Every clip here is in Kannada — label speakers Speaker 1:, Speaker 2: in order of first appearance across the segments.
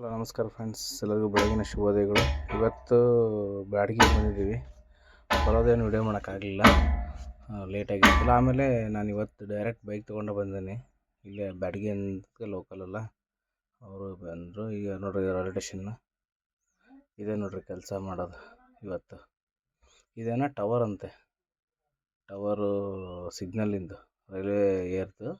Speaker 1: ಹಲೋ, ನಮಸ್ಕಾರ ಫ್ರೆಂಡ್ಸ್ ಎಲ್ಲರಿಗೂ ಬೆಳಗಿನ ಶುಭೋದಯಗಳು. ಇವತ್ತು ಬ್ಯಾಡಗಿ ಬಂದಿದ್ದೀವಿ. ಬರೋದೇನು ವಿಡಿಯೋ ಮಾಡೋಕ್ಕಾಗಲಿಲ್ಲ. ಲೇಟ್ ಆಗಿತ್ತಲ್ಲ ಆಮೇಲೆ ನಾನು ಇವತ್ತು ಡೈರೆಕ್ಟ್ ಬೈಕ್ ತೊಗೊಂಡು ಬಂದೀನಿ. ಇಲ್ಲೇ ಬ್ಯಾಡಗಿ ಅಂತ ಲೋಕಲ್ ಅಲ್ಲ. ಅವರು ಬಂದರು. ಈಗ ನೋಡ್ರಿ ರೈಲ್ವೆ ಸ್ಟೇಷನ್ ಇದೇ ನೋಡ್ರಿ ಕೆಲಸ ಮಾಡೋದು ಇವತ್ತು. ಇದೇನ ಟವರ್ ಅಂತೆ. ಟವರು ಸಿಗ್ನಲಿಂದು ರೈಲ್ವೆ ಏರ್ದು.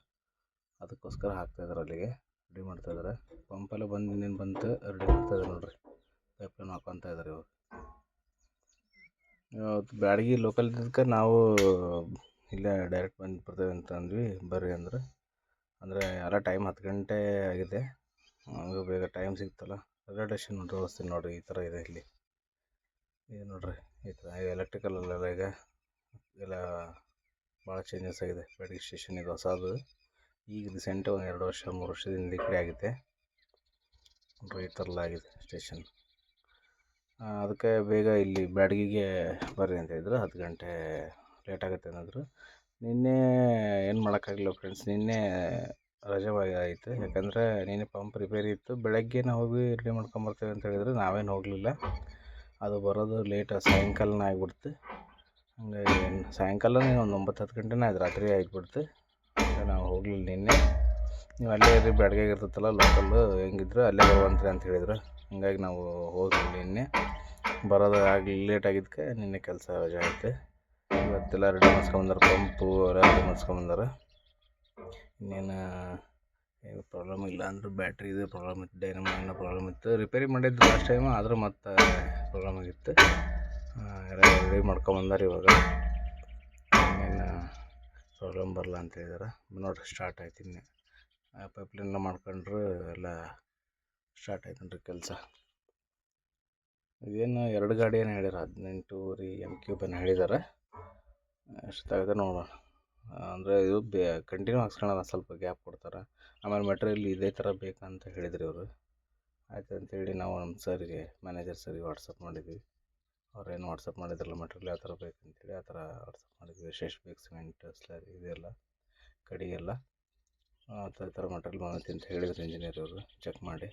Speaker 1: ಅದಕ್ಕೋಸ್ಕರ ಹಾಕ್ತಾಯಿದ್ರು ಅಲ್ಲಿಗೆ. ರೆಡಿ ಮಾಡ್ತಾಯಿದ್ದಾರೆ ಪಂಪೆಲ್ಲ ಬಂದು ಇನ್ನೇನು ಬಂತು ರೆಡಿ ಮಾಡ್ತಾಯಿದ್ದಾರೆ ನೋಡ್ರಿ. ಪೈಪ್ಲೈನ್ ಹಾಕ್ಕೊತಾ ಇದ್ದಾರೆ ಇವಾಗ. ಬ್ಯಾಡಗಿ ಲೋಕಲ್ ಇದ್ದಕ್ಕೆ ನಾವು ಇಲ್ಲೇ ಡೈರೆಕ್ಟ್ ಬಂದು ಬರ್ತೇವೆ ಅಂತ ಅಂದ್ವಿ ಬರ್ರಿ ಅಂದ್ರೆ. ಅಂದರೆ ಎಲ್ಲ ಟೈಮ್ ಹತ್ತು ಗಂಟೆ ಆಗಿದೆ. ಹಂಗೆ ಬೇಗ ಟೈಮ್ ಸಿಗ್ತಲ್ಲ. ರೈಲ್ವೆ ಸ್ಟೇಷನ್ ವ್ಯವಸ್ಥೆ ನೋಡಿರಿ ಈ ಥರ ಇದೆ ಇಲ್ಲಿ. ಇದು ನೋಡ್ರಿ, ಈ ಥರ ಎಲೆಕ್ಟ್ರಿಕಲ್ ಈಗ ಎಲ್ಲ ಭಾಳ ಚೇಂಜಸ್ ಆಗಿದೆ. ಬ್ಯಾಡಗಿ ಸ್ಟೇಷನ್ ಇದು ಹೊಸದು. ಈಗ ರೀಸೆಂಟ್ ಒಂದು ಎರಡು ವರ್ಷ, ಮೂರು ವರ್ಷದಿಂದ ಈ ಕಡೆ ಆಗಿದೆ. ಈ ಆಗಿದೆ ಸ್ಟೇಷನ್ ಅದಕ್ಕೆ ಬೇಗ ಇಲ್ಲಿ ಬ್ಯಾಡಗಿಗೆ ಬರ್ರಿ ಅಂತ ಹೇಳಿದ್ರು ಹತ್ತು ಗಂಟೆ ಲೇಟ್ ಆಗುತ್ತೆ ಅನ್ನೋದ್ರು ನಿನ್ನೆ ಏನು ಮಾಡೋಕ್ಕಾಗಲಿಲ್ಲ ಫ್ರೆಂಡ್ಸ್ ನಿನ್ನೆ ರಜೆ ಆಯಿತು. ಯಾಕಂದರೆ ನಿನ್ನೆ ಪಂಪ್ ರಿಪೇರಿ ಇತ್ತು. ಬೆಳಗ್ಗೆ ನಾವು ಹೋಗಿ ರೆಡಿ ಮಾಡ್ಕೊಂಬರ್ತೇವೆ ಅಂತ ಹೇಳಿದ್ರು. ನಾವೇನು ಹೋಗಲಿಲ್ಲ. ಅದು ಬರೋದು ಲೇಟ್ ಸಾಯಂಕಾಲನೇ ಆಗಿಬಿಡ್ತು. ಹಂಗಾಗಿ ಸಾಯಂಕಾಲನೇ ಒಂದು ಒಂಬತ್ತು ಹತ್ತು ಗಂಟೆನೇ ಆಯ್ತು. ರಾತ್ರಿ ಆಗಿಬಿಡ್ತು ಹೋಗಲಿಲ್ಲ ನಿನ್ನೆ. ನೀವು ಅಲ್ಲೇ ಇರ್ರಿ ಬ್ಯಾಡಗಿಯಾಗ ಇರ್ತೈತಲ್ಲ ಲೋಕಲ್ಲು ಹೆಂಗಿದ್ರು ಅಲ್ಲೇ ಬರುವಂತ್ರಿ ಅಂತ ಹೇಳಿದ್ರು. ಹಾಗಾಗಿ ನಾವು ಹೋಗಲಿಲ್ಲ ನಿನ್ನೆ. ಬರೋದು ಆಗಲಿ ಲೇಟ್ ಆಗಿದ್ದಕ್ಕೆ ನಿನ್ನೆ ಕೆಲಸ ಆಯ್ತು ಇವತ್ತೆಲ್ಲ ರೆಡಿ ಮಾಡ್ಸ್ಕೊಂಬಂದಾರೆ ಪಂಪು ಎಲ್ಲ ರೆಡಿ ಮಾಡಿಸ್ಕೊಂಬಂದಾರ. ಇನ್ನೇನು, ಏನು ಪ್ರಾಬ್ಲಮ್ ಇಲ್ಲ ಅಂದ್ರೆ ಬ್ಯಾಟ್ರಿದು ಪ್ರಾಬ್ಲಮ್ ಇತ್ತು ಡೈನಮೋ ಏನೋ ಪ್ರಾಬ್ಲಮ್ ಇತ್ತು. ರಿಪೇರಿ ಮಾಡಿದ್ದು ಲಾಸ್ಟ್ ಟೈಮ್ ಆದರೂ ಮತ್ತೆ ಪ್ರಾಬ್ಲಮ್ ಆಗಿತ್ತು. ರೆಡಿ ಮಾಡ್ಕೊಂಬಂದಾರ ಇವಾಗ. ಪ್ರಾಬ್ಲಮ್ ಬರಲ್ಲ ಅಂತ ಹೇಳಿದಾರೆ. ನೋಡಿರಿ ಸ್ಟಾರ್ಟ್ ಆಯ್ತು ಇನ್ನೇ. ಪೈಪ್ಲೈನ್ ಮಾಡ್ಕೊಂಡ್ರೆ ಎಲ್ಲ ಸ್ಟಾರ್ಟ್ ಆಯ್ತು ಕೆಲಸ. ಇದೇನು ಎರಡು ಗಾಡಿ ಏನು ಹೇಳಿರ, ಹದಿನೆಂಟು ರೀ ಎಂ ಕ್ಯೂಬ್ ಏನು ಹೇಳಿದ್ದಾರೆ ಎಷ್ಟಾಗುತ್ತೆ ನೋಡೋಣ. ಅಂದರೆ ಇದು ಬೇ ಕಂಟಿನ್ಯೂ ಹಾಕ್ಸ್ಕೊಳಲ್ಲ ಸ್ವಲ್ಪ ಗ್ಯಾಪ್ ಕೊಡ್ತಾರೆ. ಆಮೇಲೆ ಮೆಟೀರಿಯಲ್ ಇದೇ ಥರ ಬೇಕಂತ ಹೇಳಿದ್ರು ಇವರು. ಆಯ್ತು ಅಂತೇಳಿ ನಾವು ನಮ್ಮ ಸರಿಗೆ ಮ್ಯಾನೇಜರ್ ಸರಿಗೆ ವಾಟ್ಸಪ್ ಮಾಡಿದ್ವಿ. ಅವ್ರೇನು ವಾಟ್ಸಪ್ ಮಾಡಿದ್ರಲ್ಲ ಮೆಟೀರಿಯಲ್ ಯಾವ ಥರ ಬೇಕಂತೇಳಿ ಆ ಥರ ವಾಟ್ಸಪ್ ಮಾಡಿದ್ವಿ. ಶೇಷ್ ಬೇಕು ಸಿಮೆಂಟ್ ಸ್ಲರಿ ಇದೆಲ್ಲ, ಕಡಿಗೆಲ್ಲ. ಆ ಥರ ಥರ ಮೆಟೀರಿಯಲ್ ಬಂದೈತೆ ಅಂತ ಹೇಳಿದ್ರು ಇಂಜಿನಿಯರ್ ಅವರು. ಚೆಕ್ ಮಾಡಿ.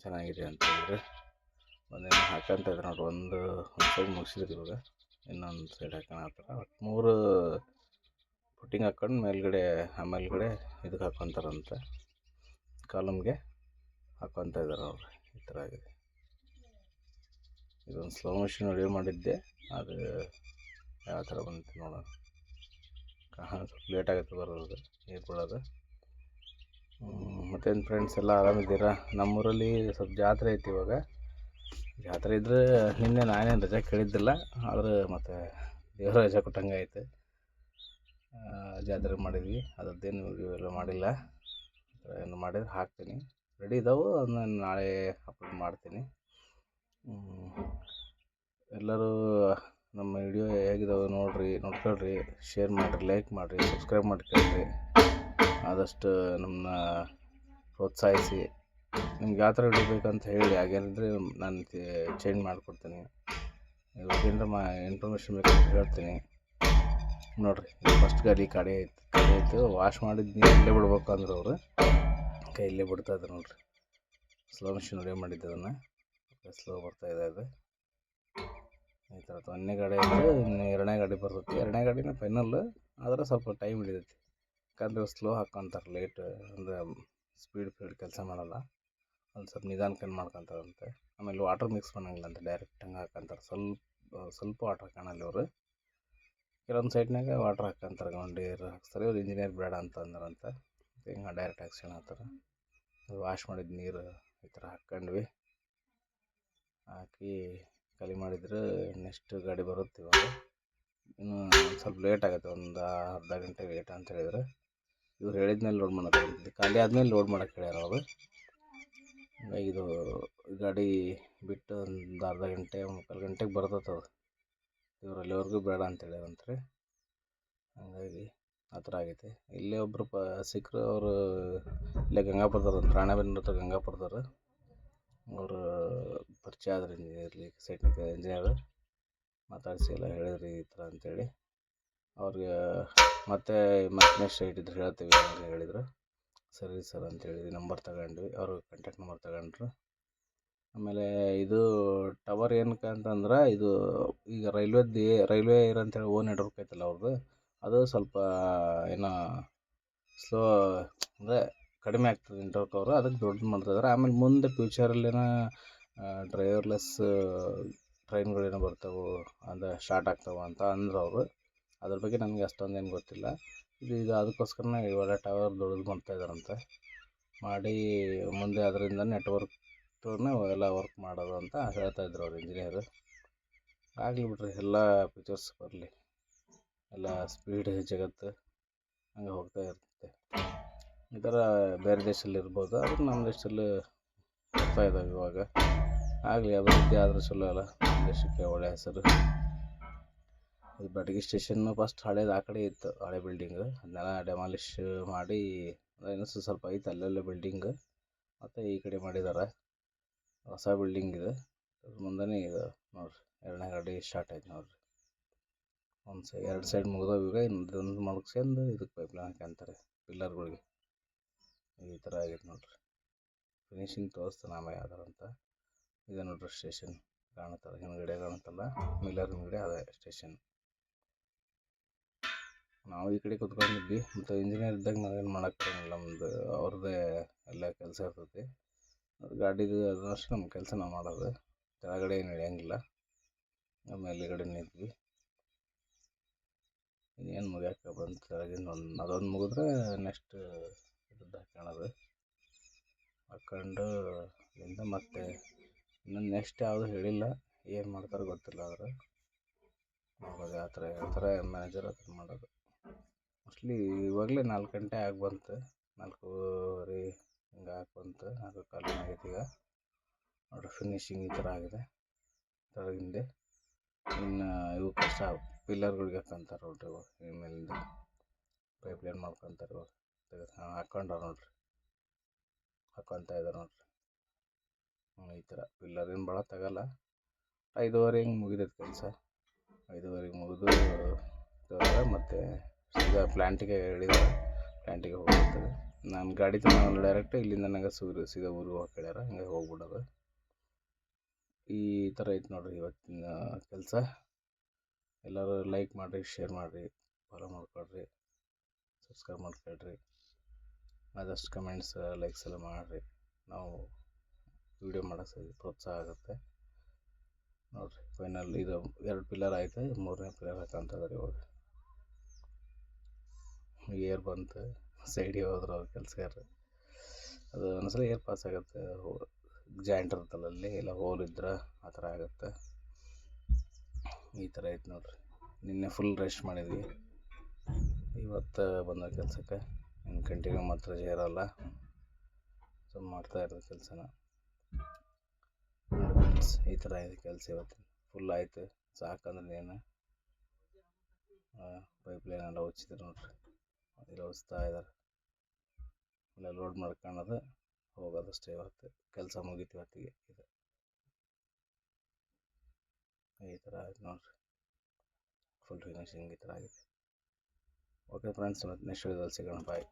Speaker 1: ಚೆನ್ನಾಗಿದೆ ಅಂತ ಹೇಳಿದ್ರು. ಒಂದೇನು ಹಾಕಂತ ಇದ್ದಾರೆ ನೋಡಿ. ಒಂದು ಒಂದು ಸೈಡ್ ಮುಗಿಸಿದ್ರು ಇವಾಗ. ಇನ್ನೊಂದು ಸೈಡ್ ಹಾಕೋಣ ಆ ಥರ. ಒಟ್ಟು ಮೂರು ಪುಟ್ಟಿಂಗ್ ಹಾಕ್ಕೊಂಡು ಮೇಲ್ಗಡೆ ಮೇಲ್ಗಡೆ ಇದಕ್ಕೆ ಹಾಕೊತಾರಂತೆ. ಕಾಲಮ್ಗೆ ಹಾಕ್ಕೊತ ಇದ್ದಾರೆ ಅವ್ರು. ಈ ಥರ ಆಗಿದೆ. ಇದೊಂದು ಸ್ಲೋ ಮೋಷನ್ ವಿಡಿಯೋ ಮಾಡಿದ್ದೆ, ಅದು ಯಾವ ಥರ ಬಂತು ನೋಡೋಣ. ಸ್ವಲ್ಪ ಲೇಟ್ ಆಗುತ್ತೆ ಬರೋದು ನೀರು ಮತ್ತೇನು ಫ್ರೆಂಡ್ಸ್ ಎಲ್ಲ ಆರಾಮಿದ್ದೀರಾ? ನಮ್ಮೂರಲ್ಲಿ ಸ್ವಲ್ಪ ಜಾತ್ರೆ ಐತಿ ಇವಾಗ. ಜಾತ್ರೆ ಇದ್ದರೆ ನಿನ್ನೆ ನಾನೇನು ರಜೆ ಕೇಳಿದ್ದಿಲ್ಲ, ಆದ್ರೆ ಮತ್ತು ದೇವರ ರಜೆ ಕೊಟ್ಟಂಗೆ ಆಯ್ತು. ಜಾತ್ರೆ ಮಾಡಿದ್ವಿ ಅದರದ್ದೇನು ಎಲ್ಲ ಮಾಡಿಲ್ಲ. ಏನು ಮಾಡಿದ್ರೆ ಹಾಕ್ತೀನಿ. ರೆಡಿ ಇದಾವೆ, ಅದನ್ನ ನಾಳೆ ಅಪ್ಲೋಡ್ ಮಾಡ್ತೀನಿ. ಎಲ್ಲರೂ ನಮ್ಮ ವಿಡಿಯೋ ಹೇಗಿದಾವೆ ನೋಡಿರಿ, ನೋಡ್ಕೊಳ್ರಿ, ಶೇರ್ ಮಾಡಿರಿ ಲೈಕ್ ಮಾಡಿರಿ ಸಬ್ಸ್ಕ್ರೈಬ್ ಮಾಡ್ಕೊಳ್ರಿ ಆದಷ್ಟು ನಮ್ಮನ್ನ ಪ್ರೋತ್ಸಾಹಿಸಿ. ನಿಮ್ಗೆ ಯಾವ ಥರ ವಿಡಿಯೋ ಬೇಕಂತ ಹೇಳಿ, ಹಾಗೇನಿದ್ರೆ ನಾನು ಚೇಂಜ್ ಮಾಡಿಕೊಡ್ತೀನಿ. ಇವಾಗೇನಾರ ಮಾ ಇನ್ಫಾರ್ಮೇಷನ್ ಬೇಕಂತ ಹೇಳ್ತೀನಿ. ನೋಡಿರಿ ಫಸ್ಟ್ ಗಾಡಿ ಕಡೆ ಐತೆ ಕಡೆ ಐತೆ. ವಾಶ್ ಮಾಡಿದ ನೀರು ಇಲ್ಲೇ ಬಿಡ್ಬೇಕು ಅಂದ್ರೆ ಅವರು. ಕೈಯಲ್ಲೇ ಬಿಡ್ತಾ ಇದ್ದಾರೆ ನೋಡಿರಿ. ಸ್ಲೋ ಮಿಷನ್ ರೆಡಿ ಮಾಡಿದ್ದೆ ಅದನ್ನು. ಸ್ಲೋ ಬರ್ತಾ ಇದೆ ಅದು ಈ ಥರ ಒಂದನೇ ಗಾಡಿ ಇನ್ನು ಎರಡನೇ ಗಾಡಿ ಬರ್ತೈತಿ. ಎರಡನೇ ಗಾಡಿನ ಫೈನಲ್ ಆದರೆ ಸ್ವಲ್ಪ ಟೈಮ್ ಹಿಡಿತೈತಿ ಯಾಕಂದ್ರೆ ಸ್ಲೋ ಹಾಕೊಂತಾರೆ ಲೇಟ್ ಅಂದರೆ ಸ್ಪೀಡ್ ಫೀಡ್ ಕೆಲಸ ಮಾಡಲ್ಲ. ಒಂದು ಸ್ವಲ್ಪ ನಿಧಾನಕ್ಕೆ ಮಾಡ್ಕೊತಾರಂತೆ. ಆಮೇಲೆ ವಾಟರ್ ಮಿಕ್ಸ್ ಮಾಡಂಗಿಲ್ಲ ಅಂತ ಡೈರೆಕ್ಟ್ ಹಂಗೆ ಹಾಕೊಂತಾರೆ. ಸ್ವಲ್ಪ ಸ್ವಲ್ಪ ವಾಟರ್ ಕಾಣಲ್ಲ ಅವರು ಕೆಲವೊಂದು ಸೈಡ್ನಾಗ ವಾಟರ್ ಹಾಕಂತಾರೆ ಗೌಂಡೀರು ಹಾಕ್ತಾರೆ ಇವ್ರು ಇಂಜಿನಿಯರ್ ಬೇಡ ಅಂತ ಅಂದ್ರಂತೆ. ಹಿಂಗೆ ಡೈರೆಕ್ಟ್ ಹಾಕ್ಸ್ಕೊಳತ್ತಾರ ವಾಶ್ ಮಾಡಿದ ನೀರು ಈ ಥರ ಹಾಕ್ಕೊಂಡ್ವಿ. ಹಾಕಿ ಖಾಲಿ ಮಾಡಿದ್ರೆ ನೆಕ್ಸ್ಟ್ ಗಾಡಿ ಬರುತ್ತೆ ಇವಾಗ. ಇನ್ನು ಸ್ವಲ್ಪ ಲೇಟ್ ಆಗುತ್ತೆ, ಒಂದು ಅರ್ಧ ಗಂಟೆ ಲೇಟ್ ಅಂತ ಹೇಳಿದ್ರೆ. ಇವ್ರು ಹೇಳಿದ್ಮೇಲೆ ಲೋಡ್ ಮಾಡೋದು ಖಾಲಿ ಆದಮೇಲೆ ಲೋಡ್ ಮಾಡೋಕೆ ಹೇಳ್ಯಾರ ಅವರು. ಹಂಗಾಗಿ ಇದು ಗಾಡಿ ಬಿಟ್ಟು ಒಂದು ಅರ್ಧ ಗಂಟೆ, ಮುಕ್ಕಾಲು ಗಂಟೆಗೆ ಬರ್ತೈತೆ ಅದು. ಇವ್ರು ಅಲ್ಲಿವರೆಗೂ ಬೇಡ ಅಂತ ಹೇಳ್ಯಾರಂತ್ರಿ. ಹಂಗಾಗಿ ಆ ಥರ ಆಗೈತೆ. ಇಲ್ಲೇ ಒಬ್ಬರು ಪ ಸಿಕ್ಕರು ಅವರು ಇಲ್ಲೇ ಗಂಗಾಪುರದವ್ರು, ರಾಣೆಬೆನ್ನೂರು ಗಂಗಾಪುರದವ್ರು. ಅವರು ಪರಿಚಯ ಆದ್ರೆ ಇಂಜಿನಿಯರ್ಲಿ ಸೈಟ್ನಿಕ್ ಇಂಜಿನಿಯರ್ ಮಾತಾಡಿಸಿ ಎಲ್ಲ ಹೇಳಿದ್ರಿ ಈ ಥರ ಅಂತೇಳಿ. ಅವ್ರಿಗೆ ಮತ್ತೆ ಮತ್ತೆ ನೆಕ್ಸ್ಟ್ ಸೈಟ್ ಇದ್ರೆ ಹೇಳ್ತೀವಿ ಅಂತ ಹೇಳಿದರು. ಸರಿ ಸರ್ ಅಂತೇಳಿ ನಂಬರ್ ತಗೊಂಡ್ವಿ. ಅವರು ಕಾಂಟ್ಯಾಕ್ಟ್ ನಂಬರ್ ತಗೊಂಡ್ರು. ಆಮೇಲೆ ಇದು ಟವರ್ ಏನಕ್ಕೆ ಅಂತಂದ್ರೆ ಇದು ಈಗ ರೈಲ್ವೆದ್ದು ರೈಲ್ವೆ ಅಂತೇಳಿ ಓನ್ ನೆಟ್ವರ್ಕ್ ಐತಲ್ಲ ಅವ್ರದ್ದು ಅದು ಸ್ವಲ್ಪ ಏನೋ ಸ್ಲೋ ಅಂದರೆ ಕಡಿಮೆ ಆಗ್ತದೆ ನೆಟ್ವರ್ಕ್ ಅವರು, ಅದಕ್ಕೆ ದೊಡ್ಡದು ಮಾಡ್ತಿದ್ದಾರೆ ಆಮೇಲೆ ಮುಂದೆ ಫ್ಯೂಚರಲ್ಲಿನ ಡ್ರೈವರ್ಲೆಸ್ ಟ್ರೈನ್ಗಳೇನೋ ಬರ್ತಾವೆ ಅಂದರೆ ಸ್ಟಾರ್ಟ್ ಆಗ್ತಾವೆ ಅಂತ ಅಂದ್ರು ಅವರು. ಅದ್ರ ಬಗ್ಗೆ ನನಗೆ ಅಷ್ಟೊಂದೇನು ಗೊತ್ತಿಲ್ಲ. ಇದು ಇದು ಅದಕ್ಕೋಸ್ಕರನೇ ಇವಾಗ ಟವರ್ ದೊಡ್ಡದು ಮಾಡ್ತಾ ಇದ್ದಾರಂತೆ ಮಾಡಿ ಮುಂದೆ ಅದರಿಂದ ನೆಟ್ವರ್ಕ್ ಎಲ್ಲ ವರ್ಕ್ ಮಾಡೋದು ಅಂತ ಹೇಳ್ತಾ ಇದ್ರು ಅವ್ರು ಇಂಜಿನಿಯರು ಆಗಲಿ ಬಿಡ್ರಿ, ಎಲ್ಲ ಫೀಚರ್ಸ್ ಬರಲಿ. ಎಲ್ಲ ಸ್ಪೀಡ್ ಜಗತ್ತು ಹಂಗೆ ಹೋಗ್ತಾ ಇರುತ್ತೆ. ಈ ಥರ ಬೇರೆ ದೇಶದಲ್ಲಿ ಇರ್ಬೋದು. ಆದ್ರೆ ನಮ್ಮ ದೇಶದಲ್ಲಿ ಬರ್ತಾ ಇದ್ದಾವೆ ಇವಾಗ. ಆಗಲಿ, ಅಭಿವೃದ್ಧಿ ಆದರೆ ಚಲೋ ಅಲ್ಲ. ನಮ್ಮ ದೇಶಕ್ಕೆ ಒಳ್ಳೆಯ ಹೆಸರು. ಇದು ಬ್ಯಾಡಗಿ ಸ್ಟೇಷನ್ನು ಫಸ್ಟ್ ಹಳೇದು ಆ ಕಡೆ ಇತ್ತು, ಹಳೆ ಬಿಲ್ಡಿಂಗ್ ಅದನ್ನೆಲ್ಲ ಡೆಮಾಲಿಷ್ ಮಾಡಿ ಇನ್ನೂ ಸ್ವಲ್ಪ ಐತೆ, ಅಲ್ಲೆಲ್ಲ ಬಿಲ್ಡಿಂಗ್ ಮತ್ತು ಈ ಕಡೆ ಮಾಡಿದ್ದಾರೆ ಹೊಸ ಬಿಲ್ಡಿಂಗ್ ಇದೆ. ಅದ್ರ ಮುಂದೆನೇ ಇದು ನೋಡಿರಿ, ಎರಡನೇ ಗಾಡಿ ಸ್ಟಾರ್ಟ್ ಆಯ್ತು ನೋಡಿರಿ. ಒಂದು ಸೈ, ಎರಡು ಸೈಡ್ ಮುಗ್ದವು ಈಗ ಇನ್ನೊಂದು ಮಡಗ್ಸ್ಕೊಂಡು ಇದಕ್ಕೆ ಪೈಪ್ ಲೈನ್ ಹಾಕ್ಯಂತಾರೆ ಪಿಲ್ಲರ್ಗಳಿಗೆ ಈ ಥರ ಆಗೈತೆ ನೋಡಿರಿ. ಫಿನಿಶಿಂಗ್ ತೋರಿಸ್ತಾನೆ ಆಮೇಲೆ ಯಾವ್ದಾರ ಅಂತ. ಇದೆ ನೋಡ್ರಿ ಸ್ಟೇಷನ್ ಕಾಣುತ್ತಲ್ಲ, ಹಿಂದ್ಗಡೆ ಕಾಣುತ್ತಲ್ಲ ಮಿಲರ್ ಹಿಂದ್ಗಡೆ ಅದೇ ಸ್ಟೇಷನ್ ನಾವು ಈ ಕಡೆ ಕುತ್ಕೊಂಡಿದ್ವಿ, ಮತ್ತು ಇಂಜಿನಿಯರ್ ಇದ್ದಾಗ ನಾವೇನು ಮಾಡೋಕ್ಕಾಗಲ್ಲ ನಮ್ಮದು ಅವ್ರದ್ದೇ ಎಲ್ಲ ಕೆಲಸ ಇರ್ತೈತಿ. ಗಾಡಿದು ಅದು ನಮ್ಮ ಕೆಲಸ ನಾವು ಮಾಡೋದು. ಕೆಳಗಡೆ ಏನು ನಡೆಯಂಗಿಲ್ಲ ಆಮೇಲೆ ಈ ಕಡೆ ನಿಂತ್ವಿ. ಇನ್ನೇನು ಮುಗಿಯೋಕೆ ಬಂತು, ಕೆಳಗಿಂದ ಒಂದು ಅದೊಂದು ಮುಗಿದ್ರೆ ನೆಕ್ಸ್ಟ್ ಇದ್ರದ್ದು ಹಾಕ್ಕೊಳ್ಳೋದು ಹಾಕ್ಕೊಂಡು ಇಂದ ಮತ್ತೆ? ಇನ್ನು ನೆಕ್ಸ್ಟ್ ಯಾವುದು ಹೇಳಿಲ್ಲ. ಏನು ಮಾಡ್ತಾರೆ ಗೊತ್ತಿಲ್ಲ ಆದ್ರೆ. ನೋಡೋದು ಯಾವ ಥರ ಹೇಳ್ತಾರೆ ಮ್ಯಾನೇಜರ್ ಆ ಥರ ಮಾಡೋದು. ಮೋಸ್ಟ್ಲಿ ಇವಾಗಲೇ ನಾಲ್ಕು ಗಂಟೆ ಆಗಿ ಬಂತು. ನಾಲ್ಕೂವರೆ ಹಿಂಗೆ ಆಗಿ ಬಂತು. ನಾಲ್ಕು ಕಾಲು ಆಗೈತೆ ಈಗ. ನೋಡ್ರಿ ಫಿನಿಶಿಂಗ್ ಈ ಥರ ಆಗಿದೆ. ಕೆಳಗಿಂದೆ ಇನ್ನು ಇವು ಕಷ್ಟ ಪಿಲ್ಲರ್ಗಳಿಗೆ ಹಾಕ್ಕೊಂತಾರೆ ನೋಡಿರಿ ಇವು ಈ ಮೇಲಿಂದ. ಪೈಪ್ಲೈನ್ ಮಾಡ್ಕೊತಾರೆ ಇವಾಗ. ಹಾಂ, ಹಾಕ್ಕೊಂಡಾರ ನೋಡ್ರಿ. ಹಾಕ್ಕೊತ ಇದ್ದಾರೆ ನೋಡಿರಿ. ಈ ಥರ ಪಿಲ್ಲರ್ ಏನು ಭಾಳ ತಗೋಲ್ಲ. ಐದುವರೆ ಹಿಂಗೆ ಮುಗಿದೈತೆ ಕೆಲಸ. ಐದುವರೆ ಮುಗಿದು ಮತ್ತು ಸೀದಾ ಪ್ಲ್ಯಾಂಟಿಗೆ ಹೇಳಿದ್ರೆ. ಪ್ಲ್ಯಾಂಟಿಗೆ ಹೋಗ್ತದೆ ನಾನು ಗಾಡಿ ತಗೊಂಡು ಡೈರೆಕ್ಟ್ ಇಲ್ಲಿಂದ ನನಗೆ ಸೂರ್ಯ ಸೀದಾ ಊರಿಗೆ ಹೋಗಿ ಹೇಳ್ಯಾರ ಹಂಗೆ ಹೋಗ್ಬಿಡೋದು. ಈ ಥರ ಐತೆ ನೋಡ್ರಿ ಇವತ್ತಿನ ಕೆಲಸ. ಎಲ್ಲರೂ ಲೈಕ್ ಮಾಡಿರಿ ಶೇರ್ ಮಾಡಿರಿ ಫಾಲೋ ಮಾಡ್ಕೊಳ್ರಿ. ಸಬ್ಸ್ಕ್ರೈಬ್ ಮಾಡ್ಕೊಳ್ರಿ. ಆದಷ್ಟು ಕಮೆಂಟ್ಸ್ ಲೈಕ್ಸ್ ಎಲ್ಲ ಮಾಡಿರಿ. ನಾವು ವೀಡಿಯೋ ಮಾಡೋಕ್ಕೆ ಪ್ರೋತ್ಸಾಹ ಆಗುತ್ತೆ. ನೋಡಿರಿ ಫೈನಲ್ ಇದು ಎರಡು ಪಿಲ್ಲರ್ ಆಯಿತು, ಮೂರನೇ ಪಿಲ್ಲರ್ ಹಾಕಂತದ್ರಿ ಇವಾಗ ಏರ್ ಬಂತು ಸೈಡಿಗೆ ಹೋದ್ರೆ ಅವ್ರ ಕೆಲಸಗಾರ ಅದು ಒಂದ್ಸಲ ಏರ್ ಪಾಸ್ ಆಗುತ್ತೆ ಜಾಯಿಂಟ್ ಇರುತ್ತಲ್ಲ ಅಲ್ಲಿ ಇಲ್ಲ ಹೋಲ್ ಇದ್ರೆ ಆ ಥರ ಆಗುತ್ತೆ. ಈ ಥರ ಐತೆ ನೋಡಿರಿ. ನಿನ್ನೆ ಫುಲ್ ರೆಸ್ಟ್ ಮಾಡಿದ್ವಿ. ಇವತ್ತು ಬಂದ ಕೆಲಸಕ್ಕೆ. ಇನ್ನು ಕಂಟಿನ್ಯೂ ಮಾತ್ರ ರಜೆ ಇರೋಲ್ಲ ಸೊ ಮಾಡ್ತಾ ಇರೋದು ಕೆಲಸನ. ಈ ಥರ ಇದೆ ಕೆಲಸ ಇವತ್ತು. ಫುಲ್ ಆಯಿತು. ಸಾಕಂದ್ರೆ ಏನು? ಪೈಪ್ಲೈನ್ ಎಲ್ಲ ಉಚ್ಚಿದ್ರು ನೋಡ್ರಿ. ಇಲ್ಲ ಉಚ್ತಾ ಇದ್ದಾರೆ ಇಲ್ಲ ಲೋಡ್ ಮಾಡ್ಕೊಳ್ಳೋದು ಹೋಗೋದಷ್ಟೇ ಇವತ್ತು. ಕೆಲಸ ಮುಗೀತು ಇವತ್ತಿಗೆ. ಇದು. ಈ ಥರ ಆಯ್ತು ನೋಡ್ರಿ. ಫುಲ್ ಫಿನಿಶಿಂಗ್ ಈ ಥರ ಆಗಿದೆ. ಓಕೆ ಫ್ರೆಂಡ್ಸ್ ಮತ್ತು ನೆಕ್ಸ್ಟ್ ವಿಡಿಯೋದಲ್ಲಿ ಸಿಗೋಣ ಬಾಯ್